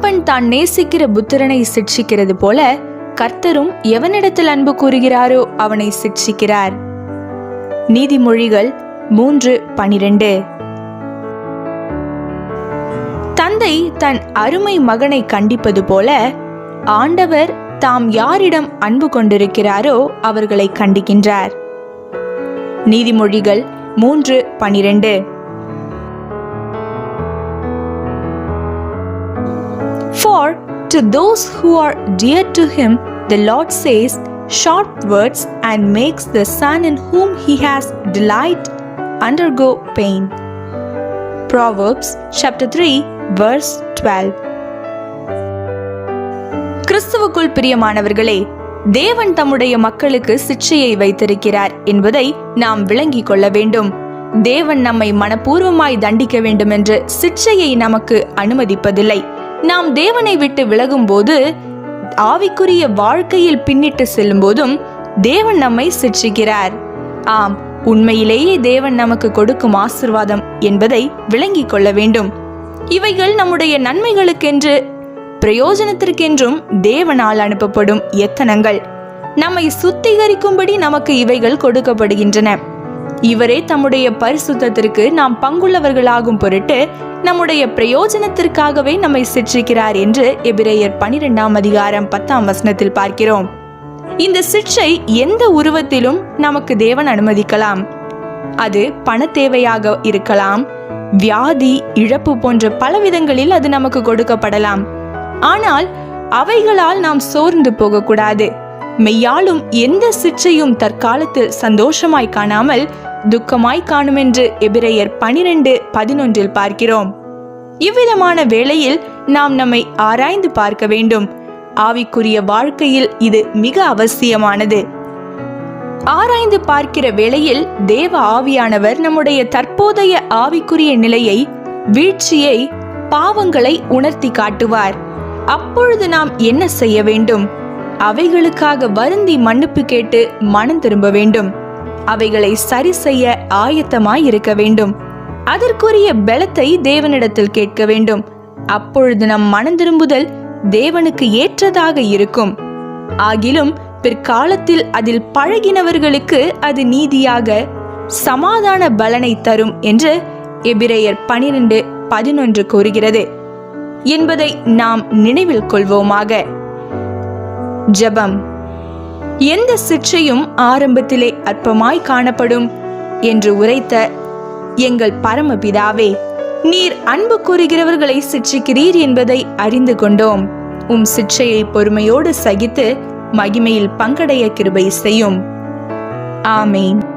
தான் நேசிக்கிற புத்திரனை சிட்சிக்கிறது போல கர்த்தரும் எவனிடத்தில் அன்பு கூறுகிறாரோ அவனை சிட்சிக்கிறார். நீதிமொழிகள் மூன்று பனிரெண்டு. தந்தை தன் அருமை மகனை கண்டிப்பது போல ஆண்டவர் தாம் யாரிடம் அன்பு கொண்டிருக்கிறாரோ அவர்களை கண்டிக்கின்றார். நீதிமொழிகள் மூன்று பனிரெண்டு. To those who are dear to him, the Lord says sharp words and makes the son in whom he has delight undergo pain. Proverbs chapter 3 verse 12 கிறிஸ்துவுக்குள் பிரியமானவர்களே தேவன் தம்முடைய மக்களுக்கு சிக்ஷையை வைத்திருக்கிறார் என்பதை நாம் விளங்கிக் கொள்ள வேண்டும் தேவன் நம்மை மனப்பூர்வமாய் தண்டிக்க வேண்டும் என்று சிக்ஷையை நமக்கு அனுமதிப்பதில்லை நாம் தேவனை விட்டு விலகும் போது ஆவிக்குரிய வாழ்க்கையில் பின்னிட்டு செல்லும் போதும் தேவன் நம்மை சிக்ஷிக்கிறார் ஆம் உண்மையிலேயே தேவன் நமக்கு கொடுக்கும் ஆசிர்வாதம் என்பதை விளங்கிக் கொள்ள வேண்டும். இவைகள் நம்முடைய நன்மைகளுக்கென்று பிரயோஜனத்திற்கென்றும் தேவனால் அனுப்பப்படும் எத்தனங்கள். நம்மை சுத்திகரிக்கும்படி நமக்கு இவைகள் கொடுக்கப்படுகின்றன. இவரே தம்முடைய பரிசுத்தத்திற்கு நாம் பங்குள்ளவர்களாகும் பொருட்டு நம்முடைய பிரயோஜனத்திற்காகவே நம்மை சிற்றிக்கிறார் என்று எபிரேயர் பனிரெண்டாம் அதிகாரம் பத்தாம் வசனத்தில் பார்க்கிறோம். இந்த சிற்றை எந்த உருவத்திலும் நமக்கு தேவன் அனுமதிக்கலாம். அது பண தேவையாக இருக்கலாம் வியாதி இழப்பு போன்ற பல விதங்களில் அது நமக்கு கொடுக்கப்படலாம். ஆனால் அவைகளால் நாம் சோர்ந்து போகக்கூடாது. மெய்யாலும் எந்த சிற்றையும் தற்காலத்தில் சந்தோஷமாய் காணாமல் துக்கமாய் காணும் என்று எபிரேயர் பனிரெண்டு பதினொன்றில் பார்க்கிறோம். இவ்விதமான வேளையில் நாம் நம்மை ஆராய்ந்து பார்க்க வேண்டும். ஆவிக்குரிய வாழ்க்கையில் இது மிக அவசியமானது. ஆராய்ந்து பார்க்கிற வேளையில் தேவ ஆவியானவர் நம்முடைய தற்போதைய ஆவிக்குரிய நிலையை வீழ்ச்சியை பாவங்களை உணர்த்தி காட்டுவார். அப்பொழுது நாம் என்ன செய்ய வேண்டும்? அவைகளுக்காக வருந்தி மன்னிப்பு கேட்டு மனம் திரும்ப வேண்டும். அவைகளை சரி செய்ய ஆயத்தமாய் இருக்க வேண்டும். அதற்குரிய பலத்தை தேவனிடத்தில் கேட்க வேண்டும். அப்பொழுது நம் மனம் திரும்புதல் தேவனுக்கு ஏற்றதாக இருக்கும். ஆகிலும் பிற்காலத்தில் அதில் பழகினவர்களுக்கு அது நீதியாக சமாதான பலனை தரும் என்று எபிரேயர் பனிரெண்டு பதினொன்று கூறுகிறது. என்பதை நாம் நினைவில் கொள்வோமாக. ஜெபம். எந்த சிற்றையும் ஆரம்பத்திலே அற்பமாய் காணப்படும் என்று உரைத்த எங்கள் பரமபிதாவே நீர் அன்பு கூறுகிறவர்களை சிற்றிக்கிறீர் என்பதை அறிந்து கொண்டோம். உம் சிற்றையை பொறுமையோடு சகித்து மகிமையில் பங்கடைய கிருபை செய்யும். ஆமேன்.